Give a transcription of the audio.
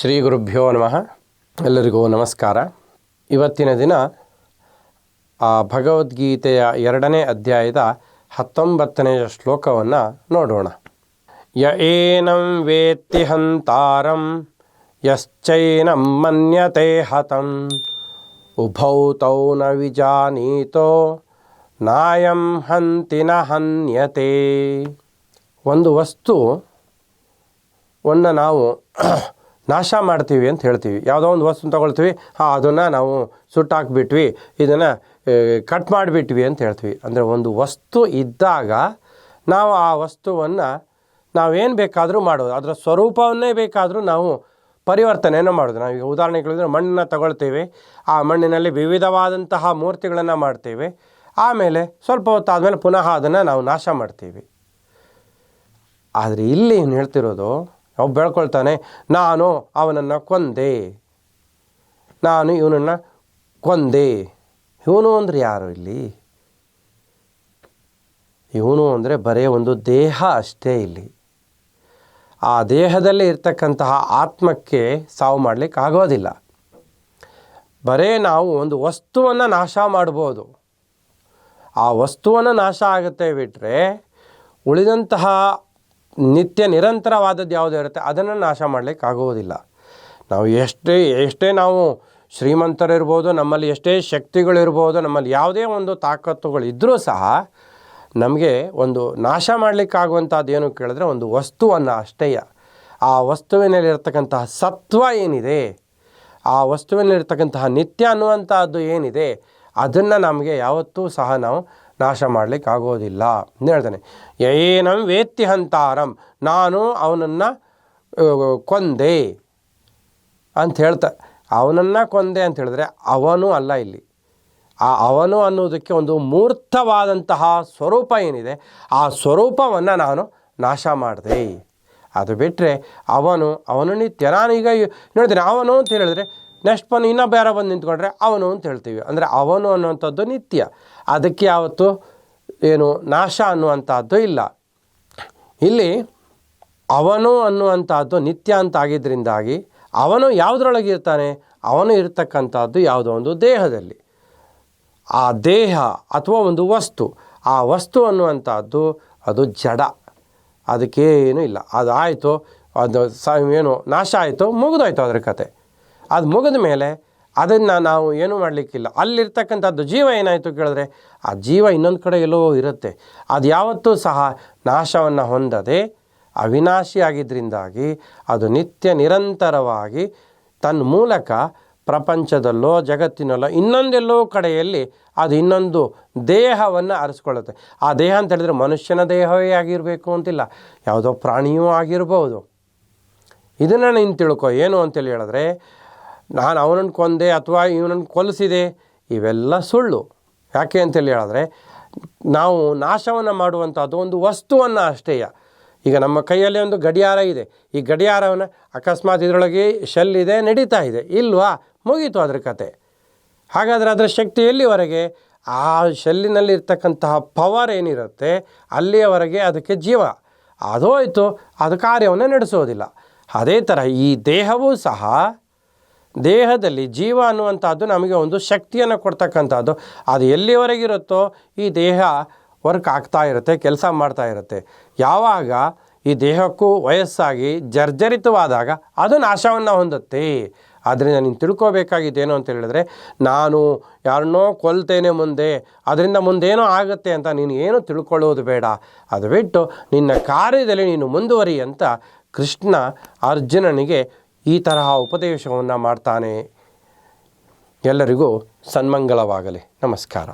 ಶ್ರೀ ಗುರುಭ್ಯೋ ನಮಃ. ಎಲ್ಲರಿಗೂ ನಮಸ್ಕಾರ. ಇವತ್ತಿನ ದಿನ ಆ ಭಗವದ್ಗೀತೆಯ ಎರಡನೇ ಅಧ್ಯಾಯದ ಹತ್ತೊಂಬತ್ತನೆಯ ಶ್ಲೋಕವನ್ನು ನೋಡೋಣ. ಯ ಏನಂ ವೇತ್ತಿ ಹಂತಾರಂ, ಯಶ್ಚೈನಂ ಮನ್ಯತೆ ಹತಂ, ಉಭೌ ತೌ ನ ವಿಜಾನೀತೋ, ನಾಯಂ ಹಂತಿನ ಹನ್ಯತೆ. ಒಂದು ವಸ್ತು ವನ್ನು ನಾವು ನಾಶ ಮಾಡ್ತೀವಿ ಅಂತ ಹೇಳ್ತೀವಿ. ಯಾವುದೋ ಒಂದು ವಸ್ತು ತೊಗೊಳ್ತೀವಿ. ಹಾಂ, ಅದನ್ನು ನಾವು ಸುಟ್ಟಾಕ್ಬಿಟ್ವಿ. ಇದನ್ನು ಕಟ್ ಮಾಡಿಬಿಟ್ವಿ ಅಂತ ಹೇಳ್ತೀವಿ. ಅಂದರೆ ಒಂದು ವಸ್ತು ಇದ್ದಾಗ ನಾವು ಆ ವಸ್ತುವನ್ನು ನಾವೇನು ಬೇಕಾದರೂ ಮಾಡೋದು. ಅದರ ಸ್ವರೂಪವನ್ನೇ ಬೇಕಾದರೂ ನಾವು ಪರಿವರ್ತನೆಯನ್ನು ಮಾಡೋದು. ನಾವು ಈಗ ಉದಾಹರಣೆಗಳಿದ್ರೆ ಮಣ್ಣನ್ನು ತಗೊಳ್ತೀವಿ. ಆ ಮಣ್ಣಿನಲ್ಲಿ ವಿವಿಧವಾದಂತಹ ಮೂರ್ತಿಗಳನ್ನು ಮಾಡ್ತೀವಿ. ಆಮೇಲೆ ಸ್ವಲ್ಪ ಹೊತ್ತಾದಮೇಲೆ ಪುನಃ ಅದನ್ನು ನಾವು ನಾಶ ಮಾಡ್ತೀವಿ. ಆದರೆ ಇಲ್ಲಿ ಏನು ಹೇಳ್ತಿರೋದು ಒಬ್ಬ ಬೆಳ್ಕೊಳ್ತಾನೆ ನಾನು ಅವನನ್ನು ಕೊಂದೆ. ನಾನು ಇವನನ್ನು ಕೊಂದೆ. ಇವನು ಅಂದರೆ ಯಾರು ಇಲ್ಲಿ? ಇವನು ಅಂದರೆ ಬರೀ ಒಂದು ದೇಹ ಅಷ್ಟೇ ಇಲ್ಲಿ. ಆ ದೇಹದಲ್ಲಿ ಇರ್ತಕ್ಕಂತಹ ಆತ್ಮಕ್ಕೆ ಸಾವು ಮಾಡಲಿಕ್ಕೆ ಆಗೋದಿಲ್ಲ. ಬರೇ ನಾವು ಒಂದು ವಸ್ತುವನ್ನು ನಾಶ ಮಾಡ್ಬೋದು. ಆ ವಸ್ತುವನ್ನು ನಾಶ ಆಗುತ್ತೆ ಬಿಟ್ಟರೆ ಉಳಿದಂತಹ ನಿತ್ಯ ನಿರಂತರವಾದದ್ದು ಯಾವುದು ಇರುತ್ತೆ, ಅದನ್ನು ನಾಶ ಮಾಡಲಿಕ್ಕೆ ಆಗುವುದಿಲ್ಲ ನಾವು ಎಷ್ಟೇ ಎಷ್ಟೇ ನಾವು ಶ್ರೀಮಂತರಿರ್ಬೋದು, ನಮ್ಮಲ್ಲಿ ಎಷ್ಟೇ ಶಕ್ತಿಗಳಿರ್ಬೋದು, ನಮ್ಮಲ್ಲಿ ಯಾವುದೇ ಒಂದು ತಾಕತ್ತುಗಳು ಇದ್ದರೂ ಸಹ ನಮಗೆ ಒಂದು ನಾಶ ಮಾಡಲಿಕ್ಕಾಗುವಂಥದ್ದು ಏನು ಕೇಳಿದ್ರೆ ಒಂದು ವಸ್ತುವನ್ನು ಅಷ್ಟೇಯ ಆ ವಸ್ತುವಿನಲ್ಲಿರ್ತಕ್ಕಂತಹ ಸತ್ವ ಏನಿದೆ, ಆ ವಸ್ತುವಿನಲ್ಲಿರ್ತಕ್ಕಂತಹ ನಿತ್ಯ ಅನ್ನುವಂಥದ್ದು ಏನಿದೆ, ಅದನ್ನು ನಮಗೆ ಯಾವತ್ತೂ ಸಹ ನಾವು ನಾಶ ಮಾಡಲಿಕ್ಕೆ ಆಗೋದಿಲ್ಲ ಅಂತ ಹೇಳ್ತಾನೆ. ಏನಂ ವೇತ್ತಿ ಹಂತಾರಂ, ನಾನು ಅವನನ್ನು ಕೊಂದೆ ಅಂತ ಹೇಳ್ತಾ, ಅವನನ್ನು ಕೊಂದೆ ಅಂತ ಹೇಳಿದ್ರೆ ಅವನು ಅಲ್ಲ ಇಲ್ಲಿ. ಆ ಅವನು ಅನ್ನೋದಕ್ಕೆ ಒಂದು ಮೂರ್ತವಾದಂತಹ ಸ್ವರೂಪ ಏನಿದೆ, ಆ ಸ್ವರೂಪವನ್ನು ನಾನು ನಾಶ ಮಾಡಿದೆ. ಅದು ಬಿಟ್ಟರೆ ಅವನು ಅವನು ನಿತ್ಯ, ನಾನೀಗ ನೋಡಿದ್ರೆ ಅವನು ಅಂತ ಹೇಳಿದ್ರೆ ನೆಕ್ಸ್ಟ್ ಬಂದು ಇನ್ನೊಬ್ಬ ಯಾರೋ ಬಂದು ನಿಂತ್ಕೊಂಡ್ರೆ ಅವನು ಅಂತ ಹೇಳ್ತೀವಿ. ಅಂದರೆ ಅವನು ಅನ್ನುವಂಥದ್ದು ನಿತ್ಯ. ಅದಕ್ಕೆ ಯಾವತ್ತು? ಏನು? ನಾಶ ಅನ್ನುವಂಥದ್ದು ಇಲ್ಲ. ಇಲ್ಲಿ ಅವನು ಅನ್ನುವಂಥದ್ದು ನಿತ್ಯ ಅಂತ ಆಗಿದ್ದರಿಂದಾಗಿ ಅವನು ಯಾವುದ್ರೊಳಗೆ ಇರ್ತಾನೆ? ಅವನು ಇರತಕ್ಕಂಥದ್ದು ಯಾವುದೋ ಒಂದು ದೇಹದಲ್ಲಿ. ಆ ದೇಹ ಅಥವಾ ಒಂದು ವಸ್ತು. ಆ ವಸ್ತು ಅನ್ನುವಂಥದ್ದು ಅದು ಜಡ. ಅದಕ್ಕೇನು ಇಲ್ಲ. ಅದು ಆಯಿತು ಅದು ಸ ಏನು? ನಾಶ ಆಯಿತು. ಮುಗಿದೋಯ್ತು ಅದರ ಕತೆ. ಅದು ಮುಗಿದ ಮೇಲೆ ಅದನ್ನು ನಾವು ಏನೂ ಮಾಡಲಿಕ್ಕಿಲ್ಲ. ಅಲ್ಲಿರ್ತಕ್ಕಂಥದ್ದು ಜೀವ ಏನಾಯಿತು ಕೇಳಿದ್ರೆ, ಆ ಜೀವ ಇನ್ನೊಂದು ಕಡೆ ಎಲ್ಲೋ ಇರುತ್ತೆ. ಅದು ಯಾವತ್ತೂ ಸಹ ನಾಶವನ್ನು ಹೊಂದದೆ ಅವಿನಾಶಿಯಾಗಿದ್ದರಿಂದಾಗಿ ಅದು ನಿತ್ಯ ನಿರಂತರವಾಗಿ ತನ್ನ ಮೂಲಕ ಪ್ರಪಂಚದಲ್ಲೋ, ಜಗತ್ತಿನಲ್ಲೋ, ಇನ್ನೊಂದೆಲ್ಲೋ ಕಡೆಯಲ್ಲಿ ಅದು ಇನ್ನೊಂದು ದೇಹವನ್ನು ಅರಿಸ್ಕೊಳ್ಳುತ್ತೆ ಆ ದೇಹ ಅಂತ ಹೇಳಿದ್ರೆ ಮನುಷ್ಯನ ದೇಹವೇ ಆಗಿರಬೇಕು ಅಂತಿಲ್ಲ. ಯಾವುದೋ ಪ್ರಾಣಿಯೂ ಆಗಿರ್ಬೋದು. ಇದನ್ನು ನೀನು ತಿಳ್ಕೊ. ಏನು ಅಂತೇಳಿ ಹೇಳಿದ್ರೆ ನಾನು ಅವನನ್ನು ಕೊಂದೆ ಅಥವಾ ಇವನನ್ನು ಕೊಲಿಸಿದೆ ಇವೆಲ್ಲ ಸುಳ್ಳು. ಯಾಕೆ ಅಂತೇಳಿ ಹೇಳಿದ್ರೆ, ನಾವು ನಾಶವನ್ನು ಮಾಡುವಂಥದ್ದು ಒಂದು ವಸ್ತುವನ್ನು ಅಷ್ಟೇ. ಈಗ ನಮ್ಮ ಕೈಯಲ್ಲಿ ಒಂದು ಗಡಿಯಾರ ಇದೆ. ಈ ಗಡಿಯಾರವನ್ನು ಅಕಸ್ಮಾತ್ ಇದರೊಳಗೆ ಶೆಲ್ ಇದೆ ನಡೀತಾ ಇದೆ. ಇಲ್ವಾ? ಮುಗೀತು ಅದ್ರ ಕತೆ. ಹಾಗಾದರೆ ಅದರ ಶಕ್ತಿ ಎಲ್ಲಿವರೆಗೆ? ಆ ಶೆಲ್ಲಿನಲ್ಲಿ ಇರ್ತಕ್ಕಂತಹ ಪವರ್ ಏನಿರುತ್ತೆ, ಅಲ್ಲಿಯವರೆಗೆ ಅದಕ್ಕೆ ಜೀವ. ಅದೋಯ್ತು, ಅದು ಕಾರ್ಯವನ್ನು ನಡೆಸೋದಿಲ್ಲ. ಅದೇ ಥರ ಈ ದೇಹವೂ ಸಹ ದೇಹದಲ್ಲಿ ಜೀವ ಅನ್ನುವಂಥದ್ದು ನಮಗೆ ಒಂದು ಶಕ್ತಿಯನ್ನು ಕೊಡ್ತಕ್ಕಂಥದ್ದು. ಅದು ಎಲ್ಲಿವರೆಗಿರುತ್ತೋ ಈ ದೇಹ ವರ್ಕ್ ಆಗ್ತಾ ಇರುತ್ತೆ, ಕೆಲಸ ಮಾಡ್ತಾ ಇರುತ್ತೆ. ಯಾವಾಗ ಈ ದೇಹಕ್ಕೂ ವಯಸ್ಸಾಗಿ ಜರ್ಜರಿತವಾದಾಗ ಅದು ನಾಶವನ್ನು ಹೊಂದುತ್ತೆ. ಆದ್ದರಿಂದ ನೀನು ತಿಳ್ಕೋಬೇಕಾಗಿದ್ದೇನು ಅಂತ ಹೇಳಿದ್ರೆ, ನಾನು ಯಾರನ್ನೋ ಕೊಲ್ತೇನೆ ಮುಂದೆ ಅದರಿಂದ ಮುಂದೇನೋ ಆಗುತ್ತೆ ಅಂತ ನೀನು ಏನು ತಿಳ್ಕೊಳ್ಳೋದು ಬೇಡ. ಅದು ಬಿಟ್ಟು ನಿನ್ನ ಕಾರ್ಯದಲ್ಲಿ ನೀನು ಮುಂದುವರಿ ಅಂತ ಕೃಷ್ಣ ಅರ್ಜುನನಿಗೆ ಈ ತರಹ ಉಪದೇಶವನ್ನು ಮಾಡ್ತಾನೆ. ಎಲ್ಲರಿಗೂ ಸನ್ಮಂಗಳವಾಗಲಿ. ನಮಸ್ಕಾರ.